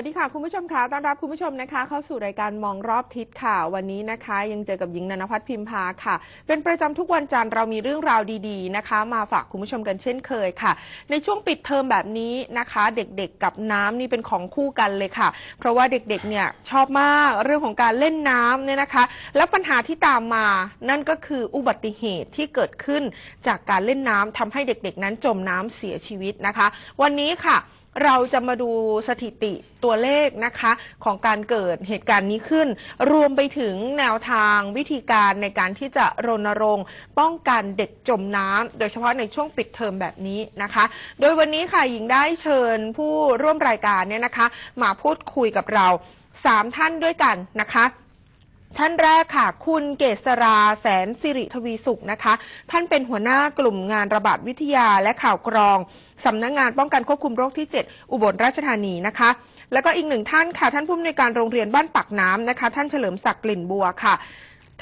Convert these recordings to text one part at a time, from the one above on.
วัสดีค่ะ คุณผู้ชมคะต้อนรับคุณผู้ชมนะคะ เข้าสู่รายการมองรอบทิศค่ะ วันนี้นะคะ ยังเจอกับหญิงนันพัฒน์พิมพาค่ะ เป็นประจำทุกวันจันทร์เรามีเรื่องราวดีๆนะคะ มาฝากคุณผู้ชมกันเช่นเคยค่ะ ในช่วงปิดเทอมแบบนี้นะคะ เด็กๆกับน้ำนี่เป็นของคู่กันเลยค่ะ เพราะว่าเด็กๆเนี่ยชอบมากเรื่องของการเล่นน้ำเนี่ยนะคะ แล้วปัญหาที่ตามมานั่นก็คืออุบัติเหตุที่เกิดขึ้นจากการเล่นน้ำทำให้เด็กๆ นั้นจมน้ำเสียชีวิตนะคะ วันนี้ค่ะ เราจะมาดูสถิติตัวเลขนะคะของการเกิดเหตุการณ์นี้ขึ้น รวมไปถึงแนวทางวิธีการในการที่จะรณรงค์ ป้องกันเด็กจมน้ำโดยเฉพาะในช่วงปิดเทอมแบบนี้นะคะ โดยวันนี้ค่ะหญิงได้เชิญผู้ร่วมรายการเนี่ยนะคะ มาพูดคุยกับเราสามท่านด้วยกันนะคะ ท่านแรกค่ะ คุณเกษราแสนสิริทวีสุขนะคะ ท่านเป็นหัวหน้ากลุ่มงานระบาดวิทยาและข่าวกรองสำนักงงานป้องกันควบคุมโรคที่ 7 อุบลราชธานีนะคะ แล้วก็อีกหนึ่งท่านค่ะ ท่านผู้อำนวยการโรงเรียนบ้านปักน้ำนะคะ ท่านเฉลิมศักดิ์กลิ่นบัวค่ะ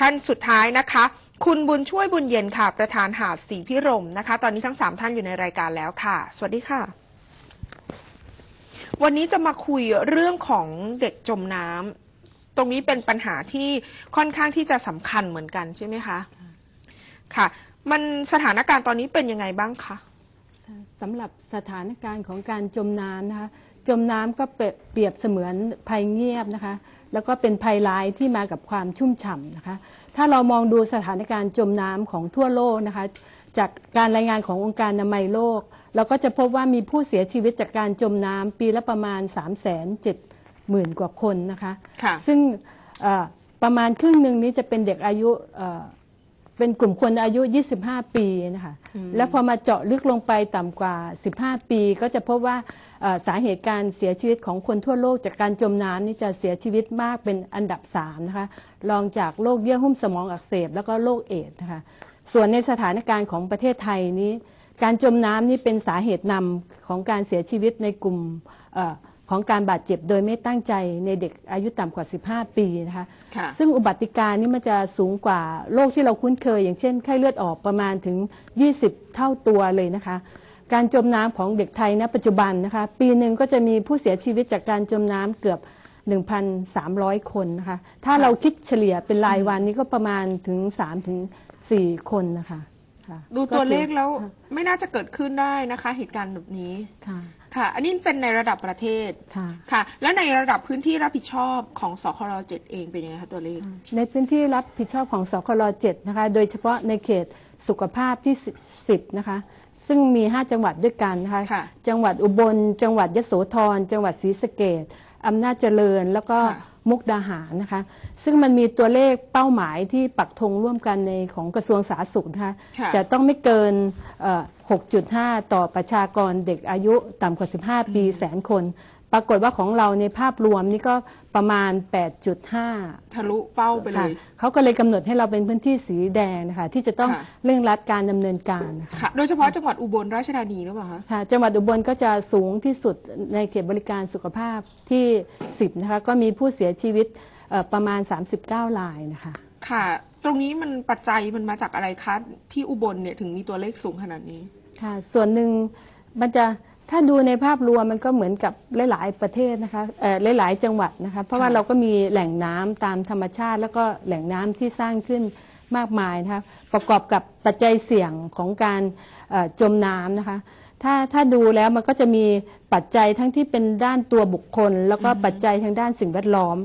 ท่านสุดท้ายนะคะ คุณบุญช่วยบุญเย็นค่ะ ประธานหาดศรีพิรมนะคะ ตอนนี้ทั้งสามท่านอยู่ในรายการแล้วค่ะ สวัสดีค่ะ วันนี้จะมาคุยเรื่องของเด็กจมน้ำ ตรงนี้เป็นปัญหาที่ค่อนข้างที่จะสำคัญเหมือนกันใช่ไหมคะ ค่ะ มันสถานการณ์ตอนนี้เป็นยังไงบ้างคะสำหรับสถานการณ์ของการจมน้ำนะคะ จมน้ำก็เปรียบเสมือนภัยเงียบนะคะ แล้วก็เป็นภัยร้ายที่มากับความชุ่มฉ่ำนะคะ ถ้าเรามองดูสถานการณ์จมน้ำของทั่วโลกนะคะ จากการรายงานขององค์การอนามัยโลก เราก็จะพบว่ามีผู้เสียชีวิตจากการจมน้ำปีละประมาณ3 7 0 0 0 0กว่าคนนะคะค่ะซึ่งเอ่อประมาณครึ่งหนึ่งนี้จะเป็นเด็กอายุเอ่อเป็นกลุ่มคนอายุ 25 ปีนะคะอืมแล้วพอมาเจาะลึกลงไปต่ำกว่า 15 ปี ก็จะพบว่าเอ่อสาเหตุการเสียชีวิตของคนทั่วโลกจากการจมน้ำนี่จะเสียชีวิตมากเป็นอันดับ 3 นะคะ รองจากโรคเยื่อหุ้มสมองอักเสบ แล้วก็โรคเอดส์นะคะ ส่วนในสถานการณ์ของประเทศไทยนี้ การจมน้ำนี่เป็นสาเหตุนำของการเสียชีวิตในกลุ่มเออ ของการบาดเจ็บโดยไม่ตั้งใจในเด็กอายุต่ำกว่า 15 ปีนะคะค่ะซึ่งอุบัติการนี่มันจะสูงกว่าโรคที่เราคุ้นเคย อย่างเช่นไข้เลือดออกประมาณถึง 20 เท่าตัวเลยนะคะ การจมน้ำของเด็กไทยณปัจจุบันนะคะ ปีหนึ่งก็จะมีผู้เสียชีวิตจากการจมน้ำเกือบ 1,300 คนนะคะ ถ้าค่ะเราคิดเฉลี่ยเป็นรายวันนี้ก็ประมาณถึง3ถึง4คนนะคะ ค่ะดูตัวเลขก็คือแล้วไม่น่าจะเกิดขึ้นได้นะคะ เหตุการณ์แบบนี้ค่ะ ค่ะ อันนี้เป็นในระดับประเทศค่ะค่ะ แล้วในระดับพื้นที่รับผิดชอบของสครเจ็ดเองเป็นยังไงคะตัวเลข ในพื้นที่รับผิดชอบของสคล7นะคะ โดยเฉพาะในเขตสุขภาพที่10นะคะ ซึ่งมี 5 จังหวัดด้วยกันนะคะค่ะจังหวัดอุบล จังหวัดยโสธร จังหวัดศรีสะเกด อำนาจเจริญแล้วก็ค่ะมุกดาหารนะคะ ซึ่งมันมีตัวเลขเป้าหมายที่ปักธงร่วมกันในของกระทรวงสาธารณสุขนะคะค่ะจะต้องไม่เกินเอ่อ6.5 ต่อประชากรเด็กอายุต่ำกว่า 15 ปีแสนคนป รากฏว่าของเราในภาพรวมนี่ก็ประมาณ 8.5 ทะลุเป้าไปเลค่ะย เขาก็เลยกำหนดให้เราเป็นพื้นที่สีแดงนะคะที่จะต้องค่ะ เร่งรัดการดำเนินการนะคะ ค่ะ โดยเฉพาะจังหวัดอุบลราชธานีหรือเปล่าคะ ค่ะจังหวัดอุบลก็จะสูงที่สุดในเขตบริการสุขภาพที่ 10 นะคะ ก็มีผู้เสียชีวิตเอ่อประมาณ 39รายนะคะ ค่ะ ตรงนี้มันปัจจัยมันมาจากอะไรคะที่อุบลเนี่ยถึงมีตัวเลขสูงขนาดนี้ ค่ะ ส่วนหนึ่งมันจะ ถ้าดูในภาพรวมมันก็เหมือนกับหลาย ๆ ประเทศนะคะเอ่อหลาย ๆ จังหวัดนะคะ เพราะว่าค่ะเราก็มีแหล่งน้ำตามธรรมชาติ แล้วก็แหล่งน้ำที่สร้างขึ้นมากมายนะคะประกอบกับปัจจัยเสี่ยงของการเอ่อจมน้ำนะคะ ถ้าถ้าดูแล้วมันก็จะมีปัจจัยทั้งที่เป็นด้านตัวบุคคล แล้วก็อือฮึปัจจัยทางด้านสิ่งแวดล้อม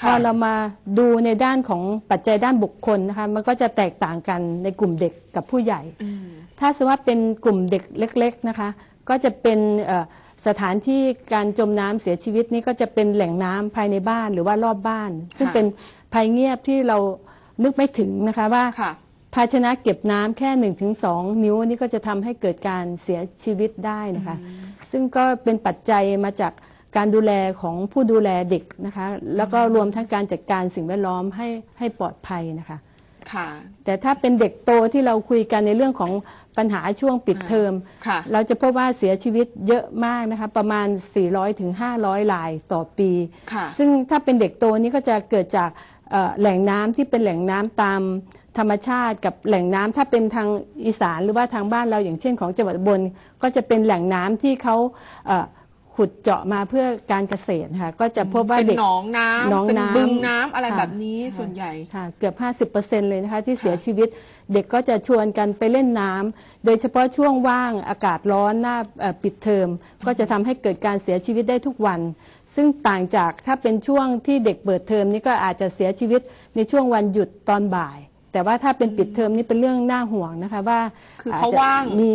พค่ะอเรามาดูในด้านของปัจจัยด้านบุคคลนะคะมันก็จะแตกต่างกันในกลุ่มเด็กกับผู้ใหญ่อืมถ้าสมมติว่าเป็นกลุ่มเด็กเล็ก ๆนะคะ ก็จะเป็นเอ่อสถานที่การจมน้ำเสียชีวิตนี้ก็จะเป็นแหล่งน้ำภายในบ้านหรือว่ารอบบ้าน ซึ่งค่ะเป็นภัยเงียบที่เรานึกไม่ถึงนะคะว่าค่ะภาชนะเก็บน้ำแค่1นถึงสนิ้วนี่ก็จะทำให้เกิดการเสียชีวิตได้นะคะ ซึ่งก็เป็นปัจจัยมาจากการดูแลของผู้ดูแลเด็กนะคะ แล้วก็รวมทั้งการจัดการสิ่งแวดล้อมให้ให้ปลอดภัยนะคะค่ะ แต่ถ้าเป็นเด็กโตที่เราคุยกันในเรื่องของ ปัญหาช่วงปิดเทอม ค่ะ เราจะพบว่าเสียชีวิตเยอะมากนะคะประมาณ 400ถึง500รายต่อปี ค่ะ ซึ่งถ้าเป็นเด็กโตนี่ก็จะเกิดจากเอ่อแหล่งน้ำที่เป็นแหล่งน้ำตามธรรมชาติกับแหล่งน้ำถ้าเป็นทางอีสานหรือว่าทางบ้านเราอย่างเช่นของจังหวัดอุบนก็จะเป็นแหล่งน้ำที่เขาเอ่อ ขุดเจาะมาเพื่อการเกษตรค่ะ ก็จะพบว่าเป็นเด็กหนองน้ำหนองเป็นน้ำบึงน้ำอะไรค่ะ แบบนี้ค่ะส่วนใหญ่ ค่ะเกือบ 50%เลยนะคะที่ค่ะเสียชีวิตเด็กก็จะชวนกันไปเล่นน้ำโดยเฉพาะช่วงว่างอากาศร้อนหน้าเอ่อปิดเทอม ก็จะทำให้เกิดการเสียชีวิตได้ทุกวัน ซึ่งต่างจากถ้าเป็นช่วงที่เด็กเปิดเทอมนี่ก็อาจจะเสียชีวิตในช่วงวันหยุดตอนบ่าย แต่ว่าถ้าเป็นปิดเทอมนี่เป็นเรื่องน่าห่วงนะคะว่าคือเขาว่างอจจะมี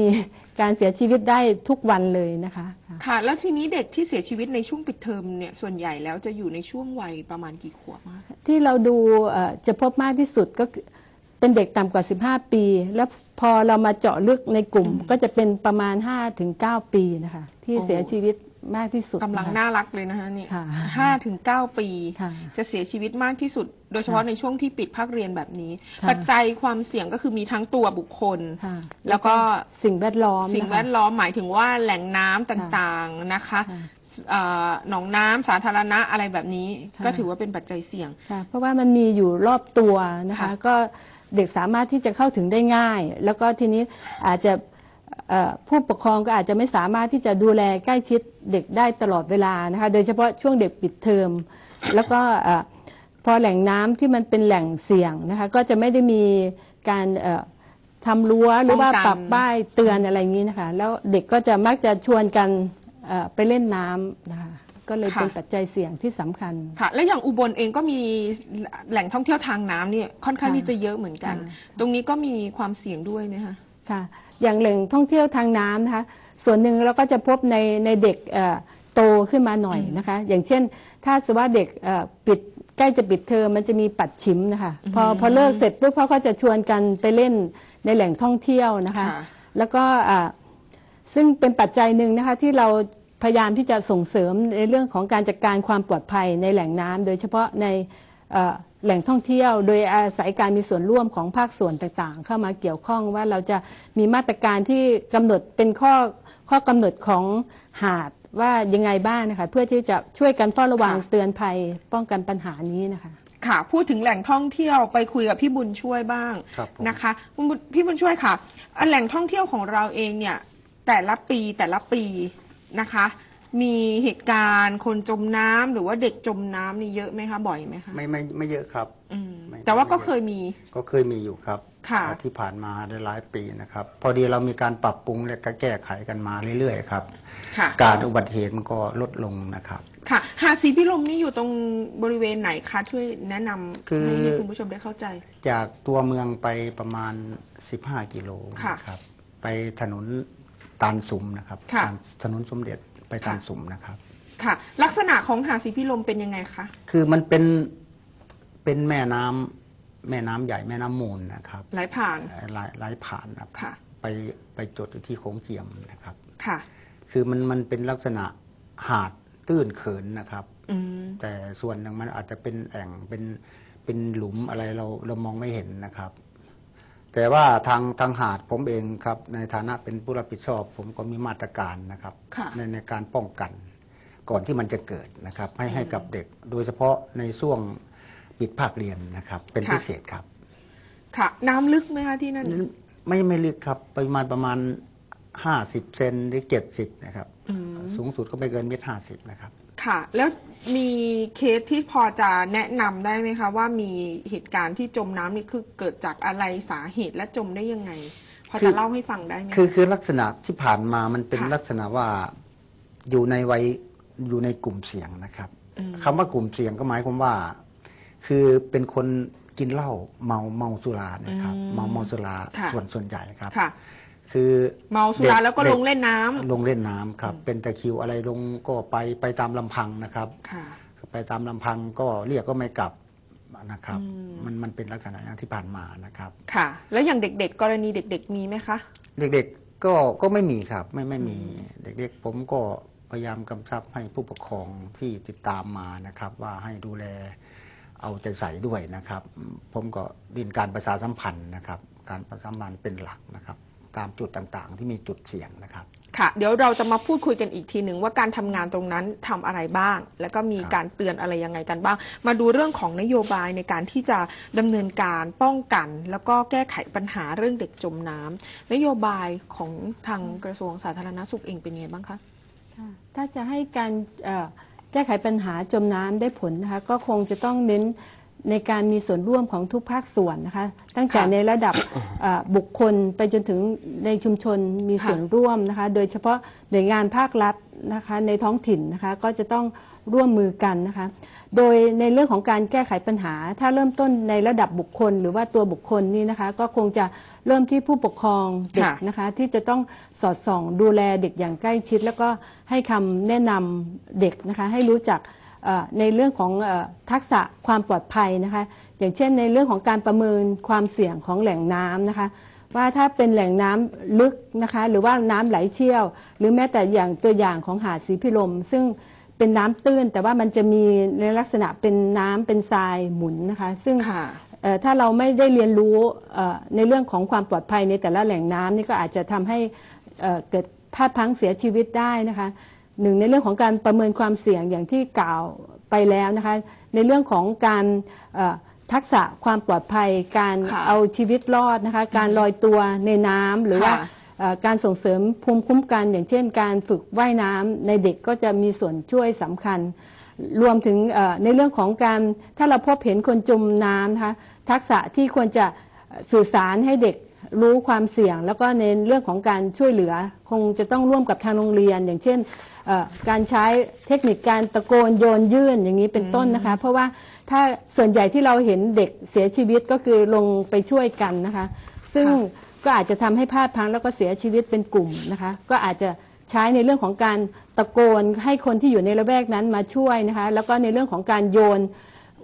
การเสียชีวิตได้ทุกวันเลยนะคะ ค่ะ แล้วทีนี้เด็กที่เสียชีวิตในช่วงปิดเทอมเนี่ยส่วนใหญ่แล้วจะอยู่ในช่วงวัยประมาณกี่ขวบคะที่เราดูเอ่อจะพบมากที่สุดก็คือ เป็นเด็กต่ำกว่า 15 ปี แล้วพอเรามาเจาะลึกในกลุ่มอืมก็จะเป็นประมาณ 5-9ถึง9ปีนะคะ ที่โอ้เสียชีวิตมากที่สุดกำลังนะคะ น่ารักเลยนะคะนี่ค่ะห้าถึงเก้าปี ค่ะ จะเสียชีวิตมากที่สุด โดยเฉพาะค่ะในช่วงที่ปิดภาคเรียนแบบนี้ ค่ะปัจจัยความเสี่ยงก็คือมีทั้งตัวบุคคล ค่ะแล้วก็สิ่งแวดล้อมสิ่งนะคะ แวดล้อมหมายถึงว่าแหล่งน้ำต่างๆนะคะค่ะ เอ่อหนองน้ำสาธารณะอะไรแบบนี้ ค่ะ ก็ถือว่าเป็นปัจจัยเสี่ยง ค่ะเพราะว่ามันมีอยู่รอบตัวนะคะ ค่ะก็ เด็กสามารถที่จะเข้าถึงได้ง่าย แล้วก็ทีนี้อาจจะเอ่อผู้ปกครองก็อาจจะไม่สามารถที่จะดูแลใกล้ชิดเด็กได้ตลอดเวลานะคะโดยเฉพาะช่วงเด็กปิดเทอมแล้วก็เอ่อพอแหล่งน้ำที่มันเป็นแหล่งเสี่ยงนะคะก็จะไม่ได้มีการเอ่อทำรั้วหรือว่าป้องกันปรับป้ายเตือนอะไรอย่างนี้นะคะ แล้วเด็กก็จะมักจะชวนกันเอ่อไปเล่นน้ำนะคะ ก็เลยเป็นปัจจัยเสี่ยงที่สำคัญ ค่ะ และอย่างอุบลเองก็มีแหล่งท่องเที่ยวทางน้ำเนี่ยค่อนข้างค่ะที่จะเยอะเหมือนกัน ค่ะ ตรงนี้ก็มีความเสี่ยงด้วยไหมคะ ค่ะ อย่างแหล่งท่องเที่ยวทางน้ำนะคะ ส่วนหนึ่งเราก็จะพบในในเด็กเอ่อโตขึ้นมาหน่อยนะคะ อย่างเช่น ถ้าสมมติว่าเด็กเอ่อปิดใกล้จะปิดเทอมมันจะมีปัดชิมนะคะพออืมพอเลิกเสร็จปุ๊บเขาก็จะชวนกันไปเล่นในแหล่งท่องเที่ยวนะคะ ค่ะ แล้วก็อ่าซึ่งเป็นปัจจัยหนึ่งนะคะที่เรา พยายามที่จะส่งเสริมในเรื่องของการจัดการความปลอดภัยในแหล่งน้ำโดยเฉพาะในเอ่อแหล่งท่องเที่ยว โดยอาศัยการมีส่วนร่วมของภาคส่วนต่างๆ เข้ามาเกี่ยวข้องว่าเราจะมีมาตรการที่กำหนดเป็นข้อข้อกำหนดของหาดว่ายังไงบ้างนะคะเพื่อที่จะช่วยกันเฝ้าระวังค่ะเตือนภัยป้องกันปัญหานี้นะคะค่ะพูดถึงแหล่งท่องเที่ยวไปคุยกับพี่บุญช่วยบ้างครับผมนะคะคุณบุญพี่บุญช่วยค่ะอันแหล่งท่องเที่ยวของเราเองเนี่ยแต่ละปีแต่ละปี นะคะ มีเหตุการณ์คนจมน้ำหรือว่าเด็กจมน้ำนี่เยอะไหมคะบ่อยไหมคะไม่ไม่ไม่เยอะครับ อืมไม่แต่ว่าก็ไม่เยอะ เคยมี ก็เคยมีอยู่ครับค่ะที่ผ่านมาได้หลายปีนะครับ พอดีเรามีการปรับปรุงและก็แก้ไขกันมาเรื่อยๆครับ ค่ะ การอุบัติเหตุมันก็ลดลงนะครับ ค่ะ หาดศรีพิรมนี่อยู่ตรงบริเวณไหนคะ ช่วยแนะนำคือให้ให้คุณผู้ชมได้เข้าใจ จากตัวเมืองไปประมาณ 15 กิโลค่ะ นะครับ ไปถนน ตาลสุมนะครับค่ะตาลถนนสมเด็จไปตาลค่ะสุมนะครับ ค่ะ ลักษณะของหาดศรีพิรมเป็นยังไงคะ คือมันเป็นเป็นแม่น้ำแม่น้ำใหญ่แม่น้ำมูลนะครับไหลผ่านไหลไหลผ่านนะครับค่ะ ไปไปจดอยู่ที่โขงเจียมนะครับ ค่ะ คือมันมันเป็นลักษณะหาดตื้นเขินนะครับ อืม แต่ส่วนหนึ่งมันอาจจะเป็นแอ่งเป็นเป็นหลุมอะไรเราเรามองไม่เห็นนะครับ แต่ว่าทางทางหาดผมเองครับ ในฐานะเป็นผู้รับผิดชอบ ผมก็มีมาตรการนะครับค่ะในในการป้องกันก่อนที่มันจะเกิดนะครับ ให้ให้อืมกับเด็ก โดยเฉพาะในช่วงปิดภาคเรียนนะครับ เป็นค่ะพิเศษครับ ค่ะ น้ำลึกไหมคะที่นั่นไม่ไม่ลึกครับประมาณประมาณห้าสิบเซนหรือเจ็ดสิบนะครับอืมสูงสุดก็ไม่เกินเมตรห้าสิบนะครับ ค่ะ แล้วมีเคสที่พอจะแนะนำได้ไหมคะว่ามีเหตุการณ์ที่จมน้ำนี่คือเกิดจากอะไรสาเหตุและจมได้ยังไง พอคืจะอ เล่าให้ฟังได้ไหมคือคือลักษณะที่ผ่านมามันเป็นค่ะลักษณะว่าอยู่ในวัยอยู่ในกลุ่มเสี่ยงนะครับอืมคำว่ากลุ่มเสี่ยงก็หมายความว่า คือเป็นคนกินเหล้าเมาเมาสุรานะครับ อืมเมาเมาสุราค่ะ ส่วนส่วนใหญ่ครับ ค่ะ คือเมาสุราด็แล้วก็ด็ลงเล่นน้ำลงเล่นน้ำครับอืมเป็นตะคริวอะไรลงก็ไปไปตามลำพังนะครับค่ะไปตามลำพังก็เรียกก็ไม่กลับนะครับอืมมันมันเป็นลักษณะอย่างที่ผ่านมานะครับ ค่ะ แล้วอย่างเด็ก ๆ กรณีเด็ก ๆ มีไหมคะ เด็กๆก็ก็ไม่มีครับ ไม่ไม่มีอืมเด็ก ๆ ผมก็พยายามกำชับให้ผู้ปกครองที่ติดตามมานะครับ ว่าให้ดูแลเอาใจใส่ด้วยนะครับ ผมก็ดินการประชาสัมพันธ์นะครับ การประชาสัมพันธ์เป็นหลักนะครับ ตามจุดต่างๆ ที่มีจุดเสี่ยงนะครับ ค่ะเดี๋ยวเราจะมาพูดคุยกันอีกทีหนึ่งว่าการทำงานตรงนั้นทำอะไรบ้าง แล้วก็มีครับการเตือนอะไรยังไงกันบ้าง มาดูเรื่องของนโยบายในการที่จะดำเนินการป้องกัน แล้วก็แก้ไขปัญหาเรื่องเด็กจมน้ำนโยบายของทางกระทรวงสาธารณสุขเองเป็นยังไงบ้างคะค่ะถ้าจะให้การเอ่อแก้ไขปัญหาจมน้ำได้ผลนะคะก็คงจะต้องเน้น ในการมีส่วนร่วมของทุกภาคส่วนนะคะ ตั้งแต่ค่ะในระดับเอ่อบุคคลไปจนถึงในชุมชนมีค่ะส่วนร่วมนะคะ โดยเฉพาะหน่วยงานภาครัฐนะคะ ในท้องถิ่นนะคะก็จะต้องร่วมมือกันนะคะ โดยในเรื่องของการแก้ไขปัญหา ถ้าเริ่มต้นในระดับบุคคล หรือว่าตัวบุคคลนี่นะคะ ก็คงจะเริ่มที่ผู้ปกครองเด็กค่ะนะคะ ที่จะต้องสอดส่องดูแลเด็กอย่างใกล้ชิด แล้วก็ให้คำแนะนำเด็กนะคะ ให้รู้จักเอ่อ ในเรื่องของเอ่อทักษะความปลอดภัยนะคะ อย่างเช่นในเรื่องของการประเมินความเสี่ยงของแหล่งน้ำนะคะ ว่าถ้าเป็นแหล่งน้ำลึกนะคะ หรือว่าน้ำไหลเชี่ยว หรือแม้แต่อย่างตัวอย่างของหาดสีพิลม ซึ่งเป็นน้ำตื้น แต่ว่ามันจะมีในลักษณะเป็นน้ำเป็นทรายหมุนนะคะ ซึ่งค่ะเอ่อถ้าเราไม่ได้เรียนรู้เอ่อในเรื่องของความปลอดภัยในแต่ละแหล่งน้ำนี่ก็อาจจะทำให้เอ่อเกิดพลาดพลั้งเสียชีวิตได้นะคะ หนึ่งในเรื่องของการประเมินความเสี่ยงอย่างที่กล่าวไปแล้วนะคะ ในเรื่องของการเอ่อทักษะความปลอดภัย การค่ะเอาชีวิตรอดนะคะ การลอยตัวในน้ำหรือว่าค่ะเอ่อการส่งเสริมภูมิคุ้มกัน อย่างเช่น การฝึกว่ายน้ำในเด็กก็จะมีส่วนช่วยสำคัญ รวมถึงเอ่อในเรื่องของการถ้าเราพบเห็นคนจมน้ำนะคะทักษะที่ควรจะ สื่อสารให้เด็กรู้ความเสี่ยง แล้วก็ในเรื่องของการช่วยเหลือ คงจะต้องร่วมกับทางโรงเรียน อย่างเช่นเอ่อการใช้เทคนิคการตะโกนโยนยื่นอย่างนี้เป็นต้นนะคะ เพราะว่าถ้าส่วนใหญ่ที่เราเห็นเด็กเสียชีวิตก็คือลงไปช่วยกันนะคะ ซึ่งค่ะก็อาจจะทำให้พลาดพลั้งแล้วก็เสียชีวิตเป็นกลุ่มนะคะ ก็อาจจะใช้ในเรื่องของการตะโกนให้คนที่อยู่ในละแวกนั้นมาช่วยนะคะ แล้วก็ในเรื่องของการโยน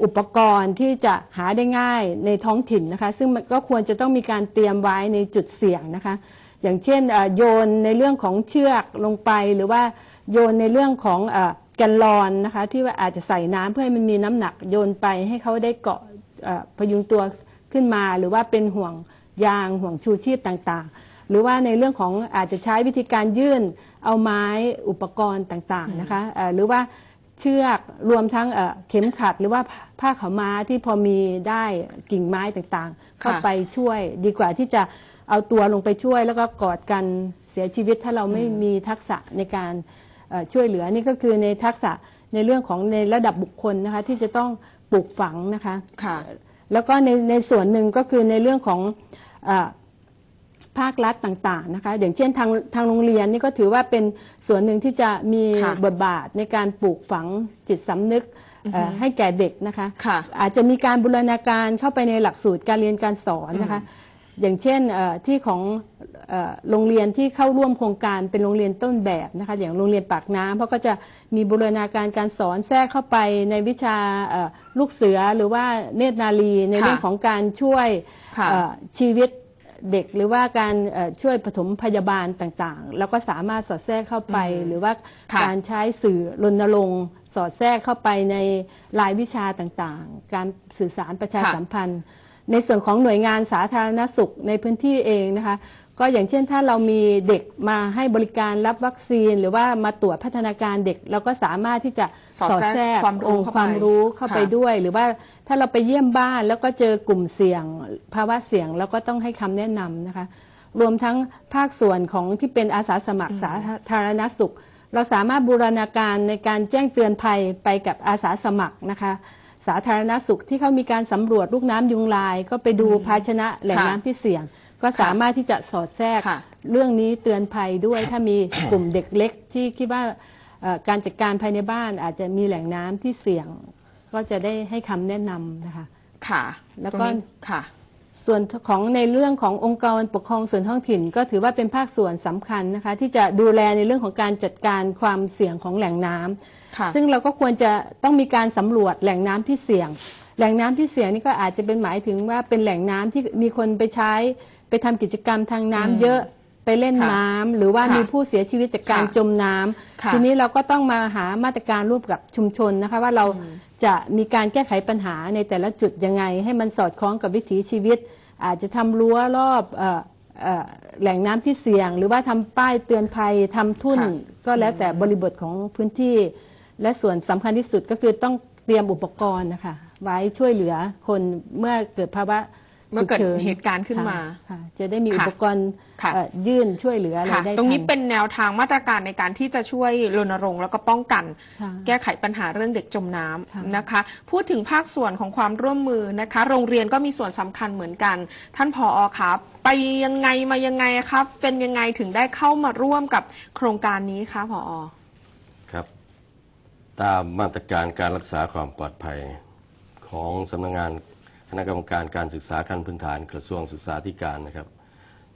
อุปกรณ์ที่จะหาได้ง่ายในท้องถิ่นนะคะ ซึ่งมันก็ควรจะต้องมีการเตรียมไว้ในจุดเสี่ยงนะคะ อย่างเช่นโยนในเรื่องของเชือกลงไปหรือว่าโยนในเรื่องของแกนลอนนะคะ ที่ว่าอาจจะใส่น้ำเพื่อให้มันมีน้ำหนักโยนไปให้เขาได้เกาะพยุงตัวขึ้นมา หรือว่าเป็นห่วงยางห่วงชูชีพต่างๆ หรือว่าในเรื่องของอาจจะใช้วิธีการยื่นเอาไม้อุปกรณ์ต่างๆนะคะหรือว่า เชือกรวมทั้งเอ่อเข็มขัดหรือว่าผ้าขาวม้าที่พอมีได้กิ่งไม้ต่างๆ เข้าค่ะไปช่วย ดีกว่าที่จะเอาตัวลงไปช่วย แล้วก็กอดกันเสียชีวิตถ้าเราไม่มีทักษะในการเอ่อช่วยเหลือนี่ก็คือในทักษะในเรื่องของในระดับบุคคลนะคะที่จะต้องปลูกฝังนะคะค่ะแล้วก็ในในส่วนหนึ่งก็คือในเรื่องของเออ ภาครัฐต่างๆนะคะ อย่างเช่นทางทางโรงเรียนนี่ก็ถือว่าเป็นส่วนหนึ่งที่จะมีค่ะบทบาทในการปลูกฝังจิตสำนึกเอ่ออือฮึให้แก่เด็กนะคะ ค่ะอาจจะมีการบูรณาการเข้าไปในหลักสูตรการเรียนการสอนนะคะ อย่างเช่นเอ่อที่ของเอ่อโรงเรียนที่เข้าร่วมโครงการเป็นโรงเรียนต้นแบบนะคะ อย่างโรงเรียนปากน้ำเพราะก็จะมีบูรณาการการสอนแทรกเข้าไปในวิชาเอ่อลูกเสือหรือว่าเนตรนารีในค่ะเรื่องของการช่วยค่ะ เอ่อชีวิต เด็กหรือว่าการเอ่อช่วยปฐมพยาบาลต่างๆ แล้วก็สามารถสอดแทรกเข้าไปอืมหรือว่าค่ะการใช้สื่อรณรงค์สอดแทรกเข้าไปในรายวิชาต่างๆ การสื่อสารประชาค่ะสัมพันธ์ ในส่วนของหน่วยงานสาธารณสุขในพื้นที่เองนะคะ ก็อย่างเช่นถ้าเรามีเด็กมาให้บริการรับวัคซีน หรือว่ามาตรวจพัฒนาการเด็ก เราก็สามารถที่จะสอดแทรกความรู้องค์เข้าไปความรู้เข้าไปค่ะด้วย หรือว่าถ้าเราไปเยี่ยมบ้านแล้วก็เจอกลุ่มเสี่ยง ภาวะเสี่ยงเราก็ต้องให้คำแนะนำนะคะ รวมทั้งภาคส่วนของที่เป็นอาสาสมัครอืมสาธารณสุข เราสามารถบูรณาการในการแจ้งเตือนภัยไปกับอาสาสมัครนะคะสาธารณสุขที่เขามีการสำรวจลูกน้ำยุงลาย ก็ไปดูอืมภาชนะแหล่งค่ะน้ำที่เสี่ยง ก็สามารถที่จะสอดแทรกค่ะเรื่องนี้เตือนภัยด้วยถ้ามีกลุ่มเด็กเล็กที่คิดว่าเอ่อการจัดการภายในบ้านอาจจะมีแหล่งน้ำที่เสี่ยง ก็จะได้ให้คำแนะนำนะคะ ค่ะ แล้วก็ตรงนี้ค่ะ ส่วนของในเรื่องขององค์กรปกครองส่วนท้องถิ่น ก็ถือว่าเป็นภาคส่วนสำคัญนะคะ ที่จะดูแลในเรื่องของการจัดการความเสี่ยงของแหล่งน้ำค่ะซึ่งเราก็ควรจะต้องมีการสำรวจแหล่งน้ำที่เสี่ยง แหล่งน้ำที่เสี่ยงนี่ก็อาจจะเป็นหมายถึงว่าเป็นแหล่งน้ำที่มีคนไปใช้ ไปทำกิจกรรมทางน้ำอืมเยอะไปเล่นค่ะน้ำหรือว่าค่ะมีผู้เสียชีวิตจากการค่ะจมน้ำค่ะทีนี้เราก็ต้องมาหามาตรการร่วมกับชุมชนนะคะ ว่าเราอืมจะมีการแก้ไขปัญหาในแต่ละจุดยังไง ให้มันสอดคล้องกับวิถีชีวิต อาจจะทำรั้วรอบเอ่อเอ่อแหล่งน้ำที่เสี่ยง หรือว่าทำป้ายเตือนภัยทำทุ่นค่ะก็แล้วแต่บริบทของพื้นที่ และส่วนสำคัญที่สุดก็คือต้องเตรียมอุปกรณ์นะคะไว้ช่วยเหลือคนเมื่อเกิดภาวะ เมื่อเกิดฉุฉินเหตุการณ์ขึ้นมาค่ะค่ะจะได้มีค่ะอุปกรณ์ค่ะเอ่อยื่นช่วยเหลืออะไรค่ะได้ตรงนี้ทัเป็นแนวทางมาตรการในการที่จะช่วยรณรงค์แล้วก็ป้องกันค่ะแก้ไขปัญหาเรื่องเด็กจมน้ค่ะำนะคะ พูดถึงภาคส่วนของความร่วมมือนะคะ โรงเรียนก็มีส่วนสำคัญเหมือนกัน ท่านผอครับ ไปยังไงมายังไงครับ เป็นยังไงถึงได้เข้ามาร่วมกับโครงการนี้คะผอครับ ตามมาตรการการรักษาความปลอดภัยของสำนักงานค ณะกรรมการการศึกษาขั้นพื้นฐานกระทรวงศึกษาธิการนะครับ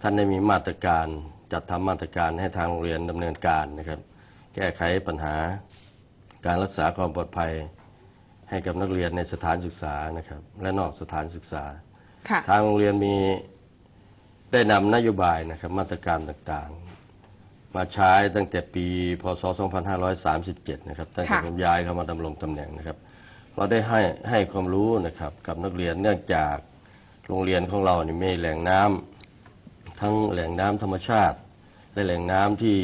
ท่านได้มีมาตรการจัดทำมาตรการให้ทางโรงเรียนดำเนินการนะครับ แก้ไขปัญหาการรักษาความปลอดภัยให้กับนักเรียนในสถานศึกษานะครับ และนอกสถานศึกษาค่ะทางโรงเรียนมีได้นำนโยบายนะครับ มาตรการต่างๆ มาใช้ตั้งแต่ปี พศ 2537 นะครับตั้งแต่ค่ะผมย้ายเข้ามาดำรงตำแหน่งนะครับ เราได้ให้ให้ความรู้นะครับ กับนักเรียนเนื่องจากโรงเรียนของเรานี่มีแหล่งน้ำทั้งแหล่งน้ำธรรมชาติ และแหล่งน้ำที่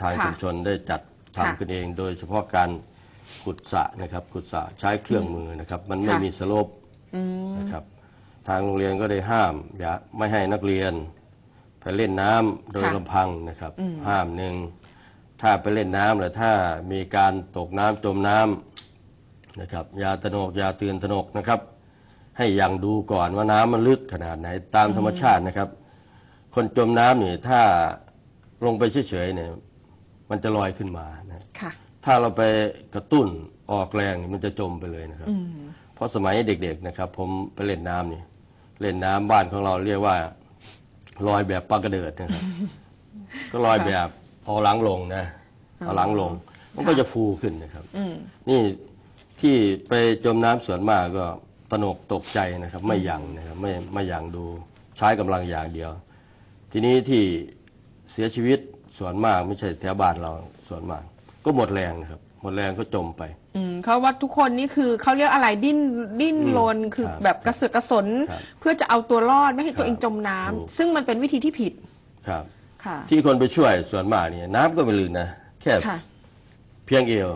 ทางค่ะชุมชนได้จัดค่ะทำขึ้นเอง โดยเฉพาะการขุดสระนะครับขุดสระใช้เครื่องมือนะครับ มันไม่ค่ะมีสโลปอืมนะครับ ทางโรงเรียนก็ได้ห้ามอย่าไม่ให้นักเรียนไปเล่นน้ำโดยค่ะลำพังนะครับอืมห้ามหนึ่งถ้าไปเล่นน้ำหรือถ้ามีการตกน้ำจมน้ำ นะครับ อย่าตระหนกอย่าตื่นตระหนกนะครับ ให้ยังดูก่อนว่าน้ำมันลึกขนาดไหนตามธรรมชาตินะครับ คนจมน้ำนี่ถ้าลงไปเฉยๆเนี่ย มันจะลอยขึ้นมานะค่ะถ้าเราไปกระตุ้นออกแรงนี่มันจะจมไปเลยนะครับอืมเพราะสมัยเด็กๆนะครับ ผมไปเล่นน้ำนี่เล่นน้ำบ้านของเราเรียกว่าลอยแบบปลากระเดิดนะครับ ก็ลอยแบบเอาหลังลงนะเอาหลังลง มันก็จะฟูขึ้นนะครับอืมนี่ ที่ไปจมน้ำส่วนมากก็ตระหนกตกใจนะครับ ไม่ยังนะครับไม่ไม่ยังดูใช้กำลังอย่างเดียว ทีนี้ที่เสียชีวิตส่วนมากไม่ใช่แถวบ้านเราส่วนมาก ก็หมดแรงนะครับหมดแรงก็จมไป อืมเขาว่าทุกคนนี่คือเขาเรียกอะไรดิ้นดิ้นอืมรนคือครับแบบกระเสือกกระสนครับเพื่อจะเอาตัวรอดไม่ให้ตัวครับเองจมน้ำถูกซึ่งมันเป็นวิธีที่ผิดครับค่ะ ที่คนไปช่วยส่วนมากเนี่ยน้ำก็ไม่ลึกนะแค่ค่ะเพียงเอว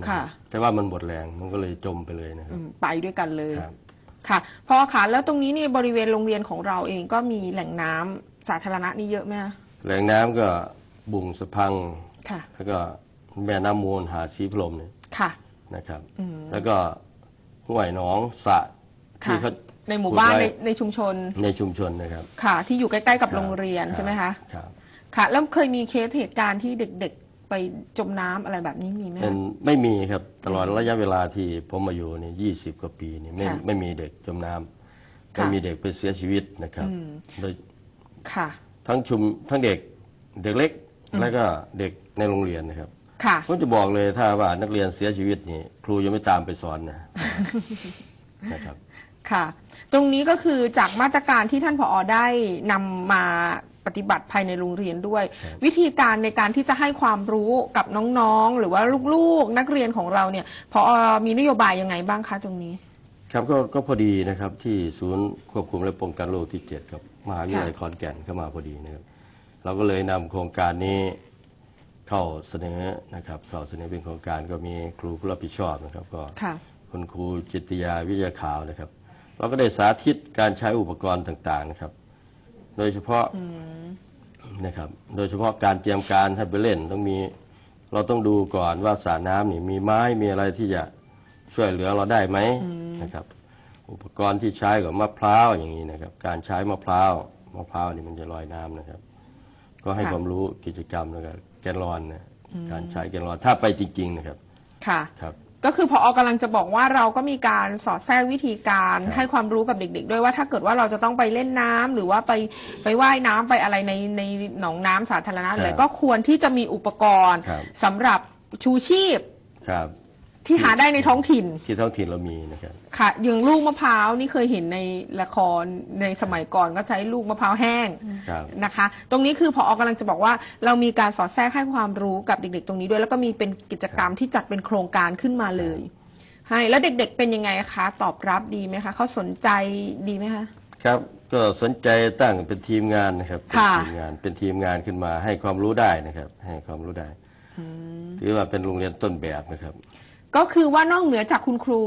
นะค่ะ แต่ว่ามันหมดแรงมันก็เลยจมไปเลยนะคอืรับมไปด้วยกันเลยครับ ค่ะพอค่ะแล้วตรงนี้นี่บริเวณโรงเรียนของเราเองก็มีแหล่งน้ำสาธารณะนี่เยอะไหมคะแหล่งน้ำก็บุงสะพัง ค่ะ แล้วก็แม่น้ำมูลหาดสีพรหมเนี่ยค่ะนะครับ อืมแล้วก็ห้วยหนองสระค่ะ ที่เขาในหมู่บ้านขุดในไว้ในชุมชน ในชุมชนนะครับค่ะ ที่อยู่ใกล้ๆกับครับโรงเรียนใช่ไหมคะ ครับ ค่ะ แล้วเคยมีเคสเหตุการณ์ที่เด็กๆ ไปจมน้ำอะไรแบบนี้มีไหมมันคะ ไม่มีครับตลอดระยะเวลาที่ผมมาอยู่เนี่ยยี่สิบกว่าปีนี่ไม่ค่ะไม่มีเด็กจมน้ำค่ะไม่มีเด็กไปเสียชีวิตนะครับอืม โดยค่ะ ทั้งชุมทั้งเด็กเด็กเล็กอืม แล้วก็เด็กในโรงเรียนนะครับค่ะ ผมจะบอกเลยถ้าว่านักเรียนเสียชีวิตนี่ครูยังไม่ตามไปสอนนะ นะครับ ค่ะ ตรงนี้ก็คือจากมาตรการที่ท่านผอได้นำมา ปฏิบัติภายในโรงเรียนด้วยครับวิธีการในการที่จะให้ความรู้กับน้องๆ หรือว่าลูกๆ นักเรียนของเราเนี่ยผอมีนโยบายยังไงบ้างคะตรงนี้ ครับก็ก็พอดีนะครับที่ศูนย์ควบคุมและป้องกันโรคที่เจ็ดกับมหาวิทยาลัยขอนแก่นเข้ามาพอดีนะครับ เราก็เลยนำโครงการนี้เข้าเสนอนะครับเข้าเสนอเป็นโครงการก็มีครูผู้รับผิดชอบนะครับ ก็ค่ะคุณครูจิตยาวิทยาขาวนะครับ เราก็ได้สาธิตการใช้อุปกรณ์ต่างๆนะครับ โดยเฉพาะอืมนะครับ โดยเฉพาะการเตรียมการให้ไปเล่นต้องมี เราต้องดูก่อนว่าสระน้ำนี่มีไม้มีอะไรที่จะช่วยเหลือเราได้ไหมอืมนะครับ อุปกรณ์ที่ใช้กับมะพร้าวอย่างนี้นะครับ การใช้มะพร้าวมะพร้าวนี่มันจะลอยน้ำนะครับ ก็ให้ความรู้กิจกรรมแล้วก็แกนลอนนะการใช้แกนลอนถ้าไปจริง ๆ นะครับ ค่ะครับ ก็คือพออกำลังจะบอกว่าเราก็มีการสอดแทรกวิธีการครับให้ความรู้กับเด็ก ๆ ด้วยว่าถ้าเกิดว่าเราจะต้องไปเล่นน้ำหรือว่าไปไปว่ายน้ำไปอะไรในในหนองน้ำสาธารณะอะไรก็ควรที่จะมีอุปกรณ์ครับ สำหรับชูชีพ ครับ ที่หาได้ในท้องถิ่น ที่ท้องถิ่นเรามีนะครับ ค่ะอย่างลูกมะพร้าวนี่เคยเห็นในละครในสมัยก่อนก็ใช้ลูกมะพร้าวแห้งครับนะคะ ตรงนี้คือพออกำลังจะบอกว่า เรามีการสอดแทรกให้ความรู้กับเด็ก ๆ ตรงนี้ด้วย แล้วก็มีเป็นกิจกรรมที่จัดเป็นโครงการขึ้นมาเลยให้แล้วเด็ก ๆ เป็นยังไงคะ ตอบรับดีไหมคะเขาสนใจดีไหมคะครับก็สนใจตั้งเป็นทีมงานนะครับเป็นค่ะทีมงานเป็นทีมงานขึ้นมาให้ความรู้ได้นะครับ ให้ความรู้ได้อืมถือว่าเป็นโรงเรียนต้นแบบนะครับ ก็คือว่านอกเหนือจากคุณครู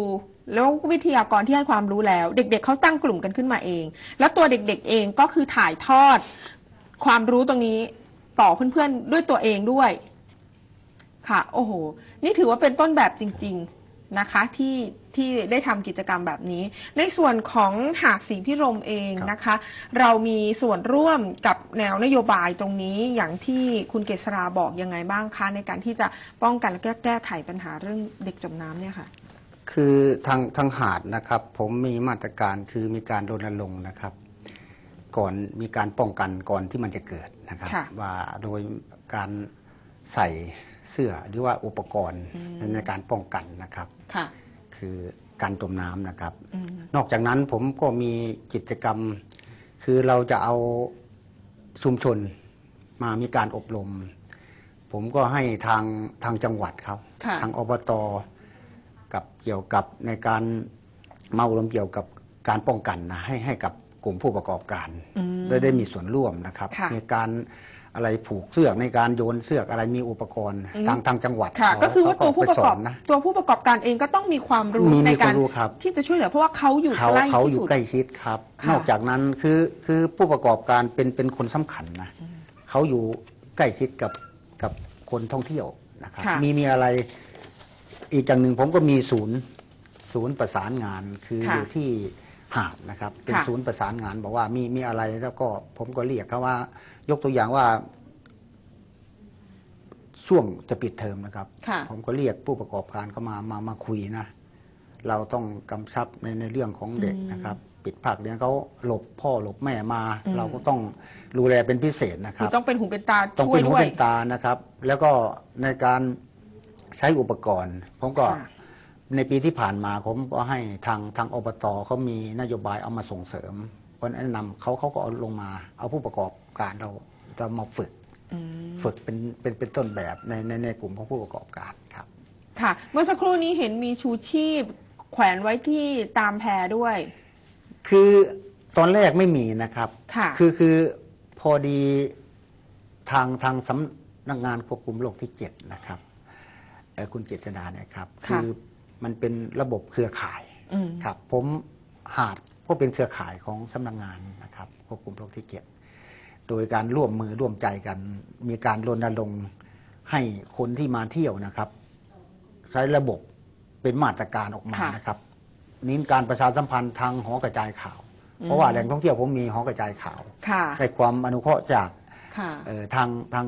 แล้ววิทยากรที่ให้ความรู้แล้ว เด็กๆเขาตั้งกลุ่มกันขึ้นมาเอง แล้วตัวเด็กๆเองก็คือถ่ายทอด ความรู้ตรงนี้ต่อเพื่อนๆด้วยตัวเองด้วย ค่ะ โอ้โห นี่ถือว่าเป็นต้นแบบจริง ๆนะคะ ที่ ที่ได้ทำกิจกรรมแบบนี้ ในส่วนของหาดสีพิรมเองนะคะ เรามีส่วนร่วมกับแนวนโยบายตรงนี้อย่างที่คุณเกษราบอกยังไงบ้างคะในการที่จะป้องกันและแก้แก้ไขปัญหาเรื่องเด็กจมน้ำเนี่ยค่ะ คือทางทางหาดนะครับ ผมมีมาตรการคือมีการรณรงค์นะครับ ก่อนมีการป้องกันก่อนที่มันจะเกิดนะครับค่ะว่าโดยการใส่เสื้อหรือว่าอุปกรณ์อืมในการป้องกันนะครับ ค่ะ คือการจมน้ำนะครับอืมนอกจากนั้นผมก็มีกิจกรรม คือเราจะเอาชุมชนมามีการอบรม ผมก็ให้ทางทางจังหวัดครับค่ะทางอบตกับเกี่ยวกับในการมาอบรมเกี่ยวกับการป้องกันนะให้ให้กับกลุ่มผู้ประกอบการอืมได้ได้มีส่วนร่วมนะครับค่ะในการ อะไรผูกเสือกในการโยนเสือกอะไรมีอุปกรณ์อืมทางทางจังหวัดค่ะเขก็คือว่าตัวเขผู้ประกอบไปสนนะตัวผู้ประกอบการเองก็ต้องมีความรู้มีในมีการความรู้ครับที่จะช่วยเหลือเพราะว่าเขาอยู่เขาใกล้เขาที่อยู่สุดใกล้ชิดครับค่ะนอกจากนั้นคือคือผู้ประกอบการเป็นเป็นคนสำคัญนะเขาอยู่ใกล้ชิดกับกับคนท่องเที่ยวนะครับค่ะมีมีอะไรอีกอย่างหนึ่งผมก็มีศูนย์ศูนย์ประสานงานคือค่ะอยู่ที่หาดนะครับ เป็นค่ะศูนย์ประสานงานบอกว่ามีมีอะไรแล้วก็ผมก็เรียกเขาว่า ยกตัวอย่างว่าช่วงจะปิดเทอมนะครับค่ะผมก็เรียกผู้ประกอบการเข้ามามามาคุยนะเราต้องกำชับในในเรื่องของเด็กอืมนะครับ ปิดภาคเรียนเขาหลบพ่อหลบแม่มาอืมเราก็ต้องดูแลเป็นพิเศษนะคคือรับต้องเป็นหูเป็นตาต้องช่วเป็ยนหูด้วยเป็นตานะครับ แล้วก็ในการใช้อุปกรณ์ผมก็ค่ะในปีที่ผ่านมาผมก็ให้ทางทางอบตเขามีนโยบายเอามาส่งเสริมคนแนะนำเขาเขาก็เอาลงมา เอาผู้ประกอบ การเราเรามาฝึกอืมฝึกเป็นเป็นเป็นต้นแบบในในในกลุ่มของผู้ประกอบการครับ ค่ะ เมื่อสักครู่นี้เห็นมีชูชีพ แขวนไว้ที่ตามแพด้วย คือตอนแรกไม่มีนะครับค่ะอคือพอดีทางทางสำนักงานควบคุมโรคที่เจ็ดนะครับเอ่อคุณเจษดาเนี่ยครับค่ะอมันเป็นระบบเครือข่ายอืมครับ ผมหาดก็เป็นเครือข่ายของสำนักงานนะครับควบคุมโรคที่เจ็ด โดยการร่วมมือร่วมใจกัน มีการรณรงค์ให้คนที่มาเที่ยวนะครับ ใช้ระบบเป็นมาตรการออกมาค่ะนะครับนี้การประชาสัมพันธ์ทางหอกระจายข่าวอืมเพราะว่าแหล่งท่องเที่ยวผมมีหอกระจายข่าวค่ะได้ความอนุเคราะห์จากค่ะเอ่อทางทาง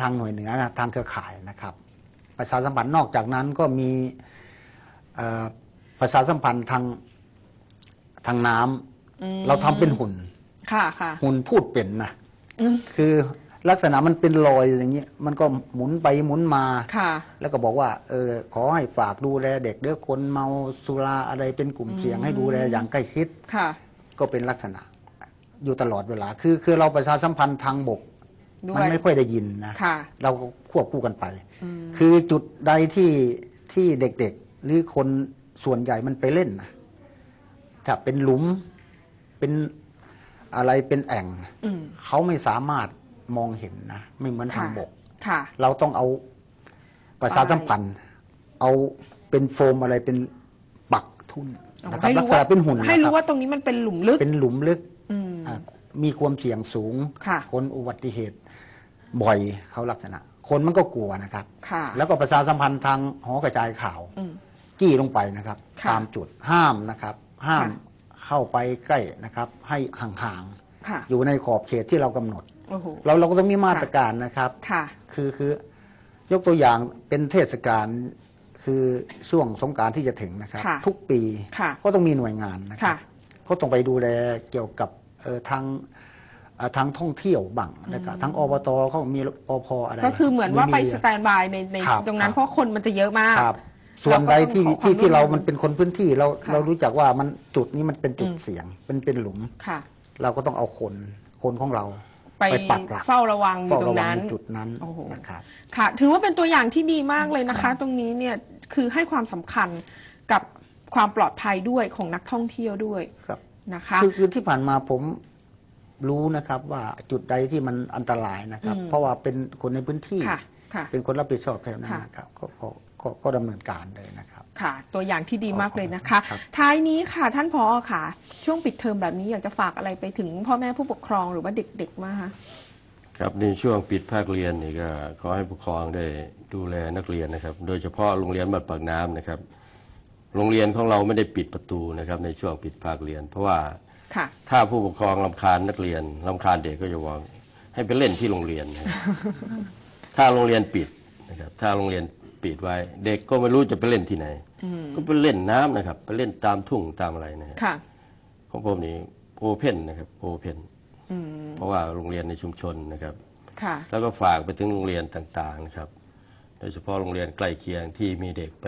ทางหน่วยเหนือนะทางเครือข่ายนะครับ ประชาสัมพันธ์นอกจากนั้นก็มีเอ่อประชาสัมพันธ์ทางทางน้ำอืมเราทำเป็นหุ่นค่ะค่ะหุ่นพูดเป็นนะอืม คือลักษณะมันเป็นรอยอย่างเงี้ยมันก็หมุนไปหมุนมาค่ะ แล้วก็บอกว่า เออ ขอให้ฝากดูแลเด็กเด้อคนเมาสุราอะไรเป็นกลุ่มเสี่ยงอืมให้ดูแลอย่างใกล้ชิดค่ะ ก็เป็นลักษณะ อยู่ตลอดเวลา คือคือเราประชาสัมพันธ์ทางบกด้มัวยไม่ค่อยได้ยินนะค่ะเราก็ควบคู่กันไปอืมคือจุดใดที่ที่เด็กๆ หรือคนส่วนใหญ่มันไปเล่นนะถ้าเป็นหลุมเป็น อะไรเป็นแอ่งอืมเขาไม่สามารถมองเห็นนะไม่เหมือนทางค่ะบกค่ะเราต้องเอาประชาสัมพันธ์เอาเป็นโฟมอะไรเป็นปักทุ่นนะครับให้ลักรู้ษณะว่าเป็นหุ่นให้รู้นะคว่าบตรงนี้มันเป็นหลุมลึกเป็นหลุมลึกอืมอ่ามีความเสี่ยงสูงค่ะคนอุบัติเหตุบ่อยเขาลักษณะ คนมันก็กลัวนะครับค่ะแล้วก็ประชาสัมพันธ์ทางหอกระจายข่าวอืมจี้ลงไปนะครับค่ะตามจุดห้ามนะครับ ห้ามค่ะ เข้าไปใกล้นะครับ ให้ห่างค่ะ ๆ อยู่ในขอบเขตที่เรากำหนด โอ้โห เราเราก็ต้องมีมาตรการนะครับ ค่ะ คือคือยกตัวอย่างเป็นเทศกาลคือช่วงสงกรารที่จะถึงนะครับ ค่ะทุกปีค่ะก็ต้องมีหน่วยงานนะครัค่ะ บก็ต้องไปดูแลเกี่ยวกับเอ่อทางเอ่อทางท่องเที่ยวบ้างแล้วก็อืมทั้งอบตเขามีอพอะไรก็คือเหมือนว่าไปสแตนบายในในครับตรงนั้นครับเพราะคนมันจะเยอะมาก ครับ ส่วนใดที่เราก็ต้องขอความที่ที่เราร่วมมือมันเป็นคนพื้นที่เราค่ะเรารู้จักว่ามันจุดนี้มันเป็นจุดอืม เสี่ยงเป็นเป็นหลุม ค่ะ เราก็ต้องเอาคนคนของเราไปปักหลักเฝ้าระวังอยู่เฝ้าตรระงวังนั้น ในจุดนั้นโอ้โห นะครับ ค่ะ ถือว่าเป็นตัวอย่างที่ดีมากเลยนะคะตรงนี้เนี่ยคือให้ความสำคัญกับความปลอดภัยด้วยของนักท่องเที่ยวด้วยครับ นะคะ คือคือที่ผ่านมาผมรู้นะครับ ว่าจุดใดที่มันอันตรายนะครับ อืม เพราะว่าเป็นคนในพื้นที่ ค่ะค่ะ เป็นคนรับผิดชอบแถวนั้นค่ะ นะครับก็ก็ ก็ก็ดำเนินการเลยนะครับ ค่ะ ตัวอย่างที่ดีมากเลยนะคะ ครับ ท้ายนี้ค่ะท่านพอค่ะ ช่วงปิดเทอมแบบนี้อยากจะฝากอะไรไปถึงพ่อแม่ผู้ปกครองหรือว่าเด็กๆมางคะ ครับในช่วงปิดภาคเรียนนี่ก็ขอให้ผู้ปกครองได้ดูแลนักเรียนนะครับ โดยเฉพาะโรงเรียนบ้านปากน้ำนะครับ โรงเรียนของเราไม่ได้ปิดประตูนะครับ ในช่วงปิดภาคเรียน เพราะว่าค่ะ ถ้าผู้ปกครองลำคาญนักเรียนลำคาญเด็กก็จะวางให้ไปเล่นที่โรงเรียนนะครับ ถ้าโรงเรียนปิดนะครับ ถ้าโรงเรียน ปิดไว้ เด็กก็ไม่รู้จะไปเล่นที่ไหนอืมก็ไปเล่นน้ำนะครับ ไปเล่นตามทุ่งตามอะไรนะครับค่ะของผมนี่โอเพนนะครับโอเพนอืมเพราะว่าโรงเรียนในชุมชนนะครับค่ะแล้วก็ฝากไปถึงโรงเรียนต่างๆนะครับ โดยเฉพาะโรงเรียนใกล้เคียงที่มีเด็กไป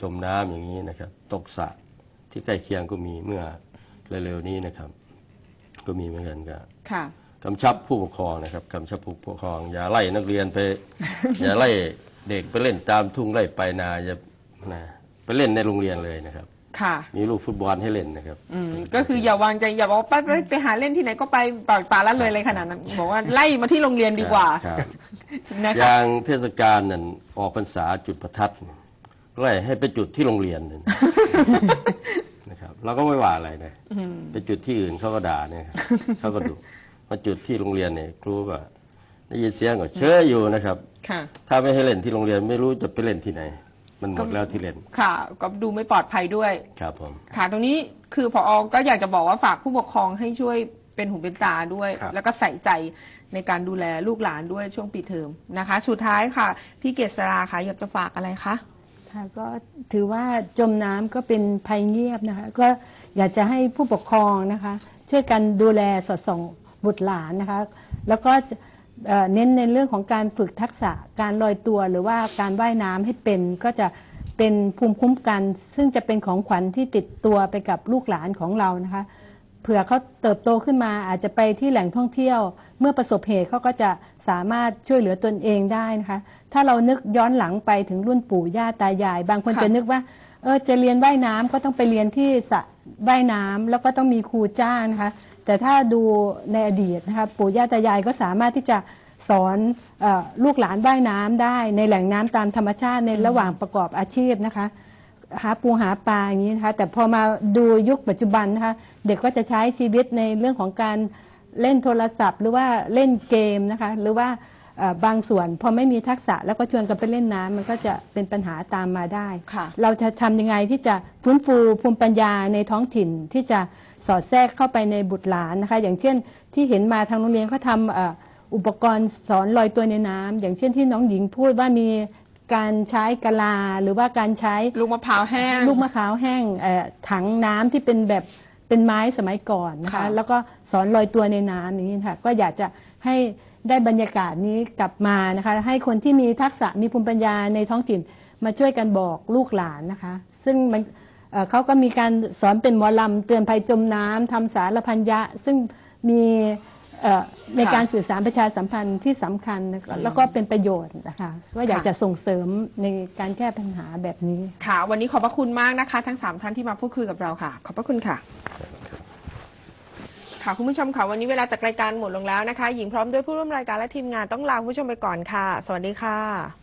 จมน้ำอย่างนี้นะครับ ตกสระที่ใกล้เคียงก็มีเมื่อเร็วๆนี้นะครับ ก็มีเหมือนกันครับค่ะกำชับผู้ปกครองนะครับกำชับผู้ปกครอง อย่าไล่นักเรียนไป อย่าไล่ เด็กไปเล่นตามทุ่งไร่ไปนาอย่านะไปเล่นในโรงเรียนเลยนะครับ ค่ะ มีลูกฟุตบอลให้เล่นนะครับ อืม ก็คืออย่าวางใจอย่าบอกว่าไปไปไปหาเล่นที่ไหนก็ไปปล่อยปลาละเลยเลยขนาดนั้นบอกว่าไล่มาที่โรงเรียนดีกว่าครับ นะอคะย่างเทศกาลนั่นออกพรรษาจุดประทัดไล่ให้ไปจุดที่โรงเรียนนั่นนะครับเราก็ไม่ว่าอะไรนะอืมไปจุดที่อื่นเขาก็ด่าเนี่ยครับเขาก็ดุมาจุดที่โรงเรียนเนี่ยครูก็ได้ยินเสียงก็เชื่ออยู่นะครับ ค่ะ ถ้าไม่ให้เล่นที่โรงเรียนไม่รู้จะไปเล่นที่ไหน มันหมดแล้วที่เล่น ค่ะ ก็ดูไม่ปลอดภัยด้วย ครับผม ค่ะ ตรงนี้คือพอก็อยากจะบอกว่าฝากผู้ปกครองให้ช่วยเป็นหูเป็นตาด้วยครับแล้วก็ใส่ใจในการดูแลลูกหลานด้วยช่วงปิดเทอมนะคะ สุดท้ายค่ะ พี่เกษราค่ะอยากจะฝากอะไรคะค่ะก็ถือว่าจมน้ำก็เป็นภัยเงียบนะคะ ก็อยากจะให้ผู้ปกครองนะคะ ช่วยกันดูแลสอดส่องบุตรหลานนะคะ แล้วก็จะ เน้นในเรื่องของการฝึกทักษะการลอยตัวหรือว่าการว่ายน้ำให้เป็นก็จะเป็นภูมิคุ้มกัน ซึ่งจะเป็นของขวัญที่ติดตัวไปกับลูกหลานของเรานะคะ เผื่อเขาเติบโตขึ้นมาอาจจะไปที่แหล่งท่องเที่ยว เมื่อประสบเหตุเขาก็จะสามารถช่วยเหลือตนเองได้นะคะ ถ้าเรานึกย้อนหลังไปถึงรุ่นปู่ย่าตายาย บางคนคะจะนึกว่าเออจะเรียนว่ายน้ำก็ต้องไปเรียนที่สระว่ายน้ำแล้วก็ต้องมีครูจ้างนะคะ แต่ถ้าดูในอดีตนะคะปู่ย่าตายายก็สามารถที่จะสอนเออลูกหลานว่ายน้ำได้ในแหล่งน้ำตามธรรมชาติในระหว่างประกอบอาชีพนะคะหาปูหาปลาอย่างนี้นะคะแต่พอมาดูยุคปัจจุบันนะคะเด็กก็จะใช้ชีวิตในเรื่องของการเล่นโทรศัพท์ หรือว่าเล่นเกมนะคะหรือว่าเอ่อบางส่วนพอไม่มีทักษะแล้วก็ชวนกันไปเล่นน้ำมันก็จะเป็นปัญหาตามมาได้ค่ะเราจะทำยังไงที่จะฟื้นฟูภูมิปัญญาในท้องถิ่นที่จะ สอดแทรกเข้าไปในบุตรหลานนะคะ อย่างเช่นที่เห็นมาทางโรงเรียนเขาทำเอ่ออุปกรณ์สอนลอยตัวในน้ำอย่างเช่นที่น้องหญิงพูดว่ามีการใช้กะลาหรือว่าการใช้ลูกมะพร้าวแห้ง ลูกมะพร้าวแห้งเอ่อถังน้ำที่เป็นแบบเป็นไม้สมัยก่อนนะคะค่ะแล้วก็สอนลอยตัวในน้ำอย่างนี้ค่ะ ก็อยากจะให้ได้บรรยากาศนี้กลับมานะคะ ให้คนที่มีทักษะมีภูมิปัญญาในท้องถิ่นมาช่วยกันบอกลูกหลานนะคะ ซึ่งมัน เอ่อเขาก็มีการสอนเป็นหมอลำเตือนภัยจมน้ำทำสารพันยะ ซึ่งมีเอ่อในการสื่อสารประชาสัมพันธ์ที่สำคัญนะคะแล้วก็เป็นประโยชน์นะคะว่าอยากจะส่งเสริมในการแก้ปัญหาแบบนี้ค่ะ วันนี้ขอบพระคุณมากนะคะ ทั้งสามท่านที่มาพูดคุยกับเราค่ะ ขอบพระคุณค่ะค่ะคุณผู้ชมค่ะวันนี้เวลาจากรายการหมดลงแล้วนะคะ หญิงพร้อมด้วยผู้ร่วมรายการและทีมงานต้องลาคุณผู้ชมไปก่อนค่ะ สวัสดีค่ะ